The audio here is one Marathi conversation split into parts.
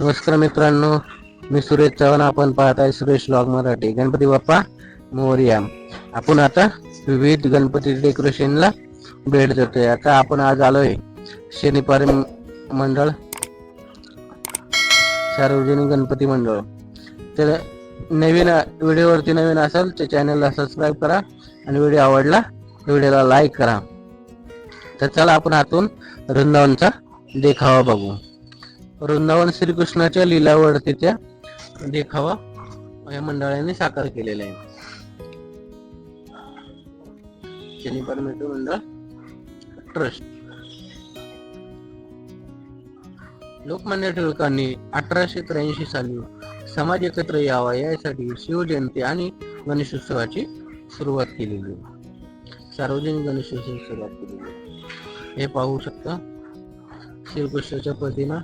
नमस्कार मित्रांनो मी सुरेश चव्हाण. आपण पाहत आहे सुरेश लॉग मराठी. गणपती बाप्पा मोरया आपण आता विविध गणपती डेकोरेशनला भेट देतोय. आता आपण आज आलोय शनिवार मंडळ सार्वजनिक गणपती मंडळ. तर नवीन व्हिडिओवरती नवीन असाल तर चॅनलला सबस्क्राईब करा आणि व्हिडिओ आवडला व्हिडिओला लाईक करा. तर चला आपण आतून वृंदावनचा देखावा बघू. वृंदावन श्रीकृष्णाच्या लिलावरतीच्या देखावा या मंडळाने साकार केलेला आहे. शनिवार मित्र मंडळ ट्रस्ट लोकमान्य टिळकांनी अठराशे त्र्याऐंशी साली समाज एकत्र यावा यासाठी शिवजयंती आणि गणेशोत्सवाची सुरुवात केलेली. सार्वजनिक गणेशोत्सव सुरुवात केलेली. हे पाहू शकता. श्रीकृष्णाच्या प्रतिमा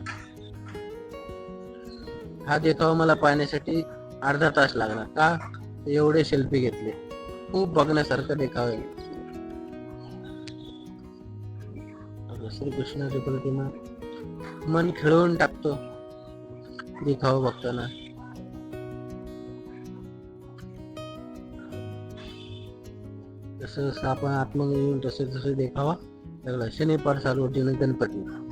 हा देखावा मला पाहण्यासाठी अर्धा तास लागला का? एवढे सेल्फी घेतले. खूप बघण्यासारखं देखावा श्रीकृष्णाची प्रतिमा मन खेळवून टाकतो देखावा बघताना. तसं आपण आतमध्ये येऊन तसे तसे देखावा. लागला शनिपार सार्वजनिक गणपती.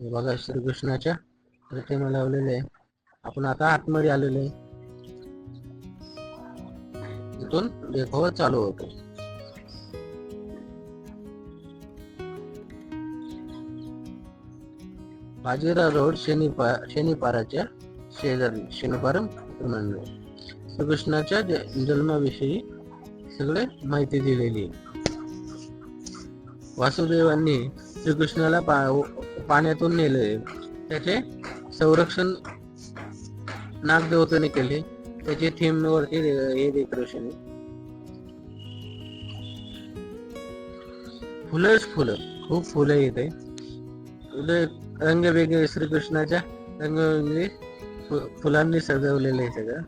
हे बघा श्रीकृष्णाच्या प्रतिमा लावलेले आहे. आपण आता आतमध्ये आलेलो आहे. इथून देखावा चालू होतो. बाजीराव रोड शनिपा शनिपाराच्या शेजारी शनिपारम मंडळ श्रीकृष्णाच्या जन्माविषयी सगळे माहिती दिलेली आहे. वासुदेवांनी श्रीकृष्णाला पा- पाण्यातून नेले. त्याचे संरक्षण नागदेवतेने केले. त्याचे थीम वरती हे डेकोरेशन आहे. फुलंच फुलं. खूप फुलं येते फुलं रंगवेगळे श्रीकृष्णाच्या रंगवेगळे फुलांनी सजवलेलं आहे सगळं.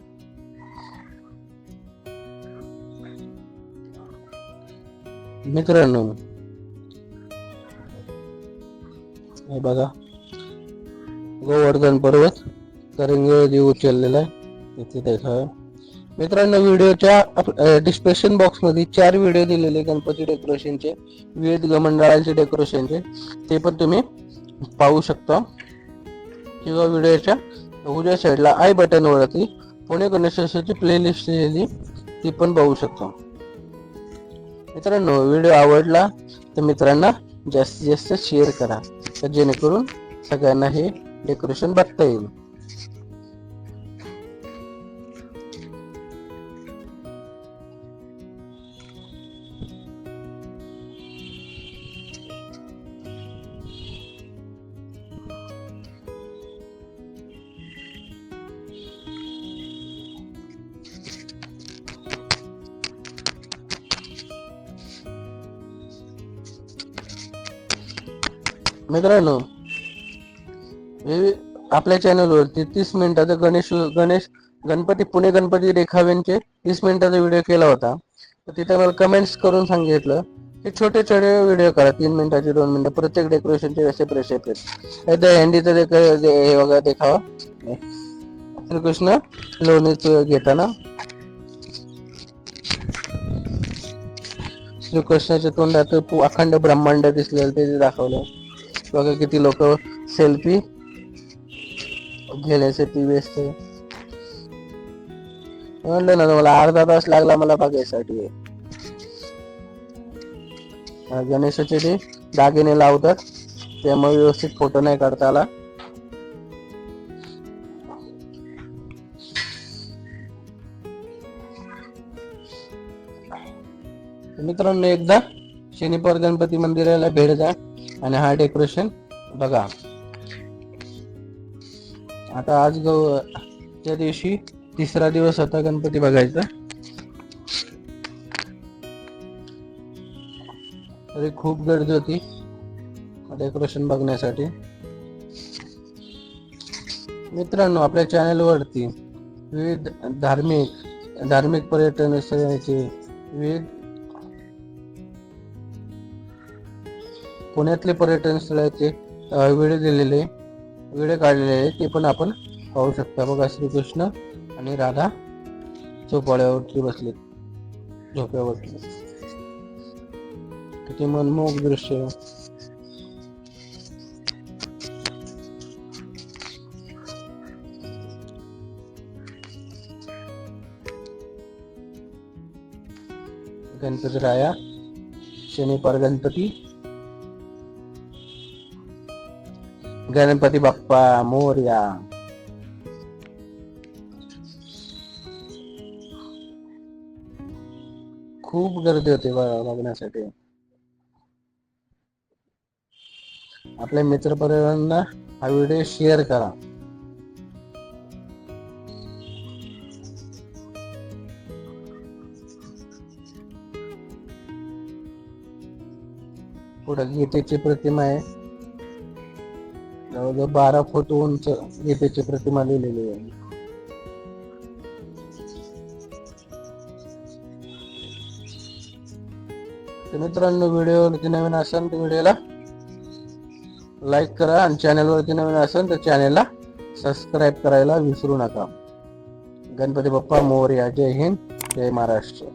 मित्रांनो हे बघा. गोवर्धन पर्वत करंगळी उचललेला आहे. इथे देखा. मित्रांनो व्हिडिओच्या डिस्क्रिप्शन बॉक्समध्ये चार व्हिडिओ दिलेले गणपती डेकोरेशनचे विविध गमंडळांचे डेकोरेशनचे ते पण तुम्ही पाहू शकता. किंवा व्हिडिओच्या उजव्या साईडला आय बटनवरती पुणे गणेशोत्सवाची प्लेलिस्ट दिलेली ती पण पाहू शकता. मित्रांनो व्हिडिओ आवडला तर मित्रांना जास्तीत जास्त शेअर करा. तर जेणेकरून सगळ्यांना हे डेकोरेशन बघता येईल. मित्रांनो हे आपल्या चॅनलवरती तीस मिनिटाचा गणेश गणेश गणपती पुणे गणपती रेखावेंचे तीस मिनिटाचा व्हिडिओ केला होता. तर तिथे मला कमेंट्स करून सांगितलं की छोटे छोटे व्हिडिओ करा. तीन मिनिटाचे दोन मिनिटं. प्रत्येक डेकोरेशनचे असे सेपरेट हँडीचा हे वगैरे देखावा. श्रीकृष्ण लोणीच घेताना. श्रीकृष्णाच्या तोंडात अखंड ब्रह्मांड दिसलेलं ते दाखवलं. बघा किती लोक सेल्फी घेण्यासाठी व्यस्त म्हणलं ना मला अर्धा तास लागला मला बघायसाठी. गणेशाचे ते दागिने लावतात. त्यामुळे व्यवस्थित फोटो नाही काढता आला. मित्रांनो एकदा शनिपार गणपती मंदिराला भेट द्या. आणि हा डेकोरेशन बघा. आता आज गौ त्या दिवशी तिसरा दिवस होता गणपती बघायचा. तरी खूप गर्दी होती डेकोरेशन बघण्यासाठी. मित्रांनो आपल्या चॅनलवरती विविध धार्मिक धार्मिक पर्यटन स्थळाचे विविध पुण्यातले पर्यटन स्थळाचे व्हिडिओ दिलेले व्हिडिओ काढलेले आहे ते पण आपण पाहू शकता. बघा श्रीकृष्ण आणि राधा झोपाळ्यावरती बसले झोप्यावरती. किती मनमोहक दृश्य. गणपती राया शनिपार गणपती गणपती बाप्पा मोर्या. खूप गर्दी होते बघण्यासाठी. आपल्या मित्रपरिवारांना हा व्हिडिओ शेअर करा. पुढे गीतेची प्रतिमा आहे. जवळजवळ बारा फूट उंच गीतेची प्रतिमा लिहिलेली आहे. तर मित्रांनो व्हिडिओवरती नवीन असाल तर व्हिडिओला लाईक करा आणि चॅनलवरती नवीन असाल तर चॅनलला सबस्क्राईब करायला विसरू नका. गणपती बाप्पा मोर्या जय हिंद जय महाराष्ट्र.